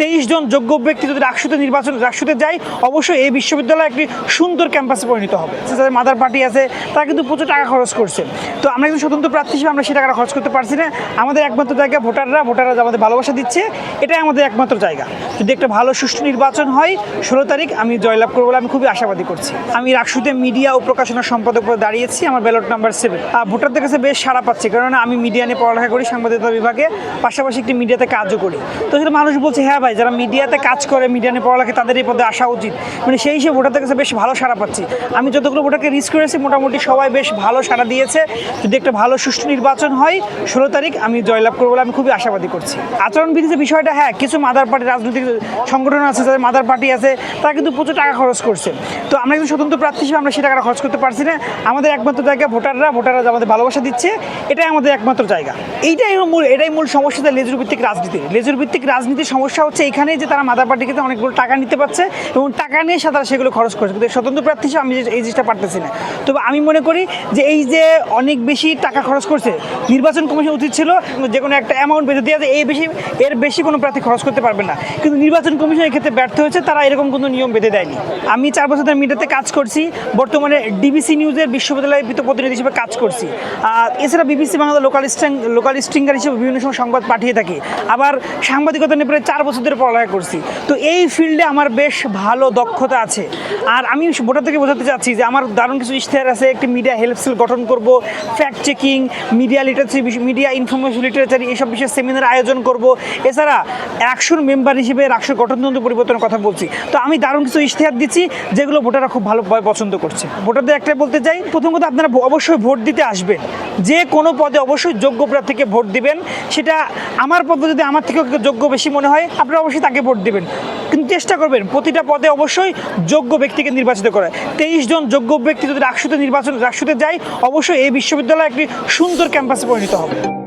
তেইশ জন যোগ্য ব্যক্তি যদি রাকসুতে নির্বাচন রাকসুতে যায়, অবশ্যই এই বিশ্ববিদ্যালয় একটি সুন্দর ক্যাম্পাসে পরিণত হবে। যাদের মাদার পার্টি আছে, তারা কিন্তু প্রচুর টাকা খরচ করছে। তো আমরা একজন স্বতন্ত্র প্রার্থী হিসেবে আমরা সে টাকাটা খরচ করতে পারছি না। আমাদের একমাত্র জায়গা ভোটাররা ভোটাররা আমাদের ভালোবাসা দিচ্ছে, এটাই আমাদের একমাত্র জায়গা। যদি একটা ভালো সুষ্ঠু নির্বাচন হয়, ষোলো তারিখ আমি জয়লাভ করব বলে আমি খুবই আশাবাদী করছি। আমি রাকসুতে মিডিয়া ও প্রকাশনা সম্পাদক পদে দাঁড়িয়েছি, আমার ব্যালট নাম্বার সেভেন ভোটারদের কাছে বেশ সাড়া পাচ্ছি কারণ আমি মিডিয়া নিয়ে পড়ালেখা করি, সাংবাদিকতা বিভাগে, পাশাপাশি একটি মিডিয়াতে কাজও করি। তো সেটা মানুষ বলছে হ্যাঁ ভাই, যারা মিডিয়াতে কাজ করে, মিডিয়া নিয়ে পড়ালেখা তাদের এই পদে আসা উচিত। মানে সেই হিসেবে ভোটারদের কাছে বেশ ভালো সাড়া পাচ্ছি। আমি যতগুলো ভোটারকে রিস্ক করেছি, মোটামুটি সবাই বেশ ভালো সাড়া দিয়েছে। যদি একটা ভালো, সুষ্ঠু নির্বাচন হয়, ষোলো তারিখ আমি জয়লাভ করব বলে আমি খুবই আশাবাদী করছি। আচরণবিধি যে বিষয়টা হ্যাঁ কিছু মাদার পার্টি রাজনৈতিক সংগঠন আছে, যাদের মাদার পার্টি আছে, তারা কিন্তু প্রচুর টাকা খরচ করছে। তো আমরা কিন্তু স্বতন্ত্র প্রার্থী হিসেবে আমরা সে টাকাটা খরচ করতে পারছি না। আমাদের একমাত্র জায়গা ভোটাররা ভোটাররা আমাদের ভালোবাসা দিচ্ছে, এটাই আমাদের একমাত্র জায়গা। এইটাই মূল, এটাই মূল সমস্যা লেজুর ভিত্তিক রাজনীতি। লেজুর ভিত্তিক রাজনীতির সমস্যা হচ্ছে এখানে যে তারা মাদার পার্টিকে অনেকগুলো টাকা নিতে পারছে এবং টাকা নিয়ে তারা সেগুলো খরচ করছে। কিন্তু স্বতন্ত্র প্রার্থী হিসেবে আমি এই জিনিসটা পারতেছি না। তবে আমি মনে করি যে এই যে অনেক বেশি টাকা খরচ করছে, নির্বাচন কমিশন উচিত ছিল যে কোনো একটা অ্যামাউন্ট বেঁধে দেওয়া এই বেশি, এর বেশি কোনো প্রার্থী খরচ করতে পারবে না। কিন্তু নির্বাচন কমিশন এক্ষেত্রে ব্যর্থ হয়েছে, তারা এরকম কোনো নিয়ম বেঁধে দেয়নি। আমি চার বছর ধরে মিডিয়াতে কাজ করছি, বর্তমানে ডিবিসি নিউজের বিশ্ববিদ্যালয়ের প্রতিনিধি হিসেবে কাজ করছি। আর এছাড়া BBC Bangla local string local stringer হিসেবে বিভিন্ন সময় সংবাদ পাঠিয়ে থাকি। আবার সাংবাদিকতা নিয়ে প্রায় চার বছর ধরে পড়ালেখা করছি। তো এই ফিল্ডে আমার বেশ ভালো দক্ষতা আছে। আর আমি ভোটার থেকে বোঝাতে চাচ্ছি যে আমার দারুণ কিছু ইশতেহার আছে, একটি মিডিয়া হেল্প সেল গঠন করব fact checking media literacy media information literature এইসব বিষয়ে সেমিনার আয়োজন করব। এছাড়া একশোর মেম্বার হিসেবে একশোর গঠনতন্ত্র পরিবর্তনের কথা বলছি। তো আমি দারুণ কিছু ইশতেহার দিচ্ছি, যেগুলো ভোটাররা খুব ভালোভাবে পছন্দ করছে। ভোটারদের একটাই বলতে চাই, প্রথম কথা আপনারা অবশ্যই ভোট দিতে আসবেন। যে কোনো পদে অবশ্যই যোগ্য প্রার্থীকে ভোট দিবেন। সেটা আমার পদে যদি আমার থেকে যোগ্য বেশি মনে হয়, আপনারা অবশ্যই তাকে ভোট দিবেন। কিন্তু চেষ্টা করবেন, প্রতিটা পদে অবশ্যই যোগ্য ব্যক্তিকে নির্বাচিত করে তেইশ জন যোগ্য ব্যক্তি যদি রাকসুতে নির্বাচন রাকসুতে যায়, অবশ্যই এই বিশ্ববিদ্যালয় একটি সুন্দর ক্যাম্পাসে পরিণত হবে।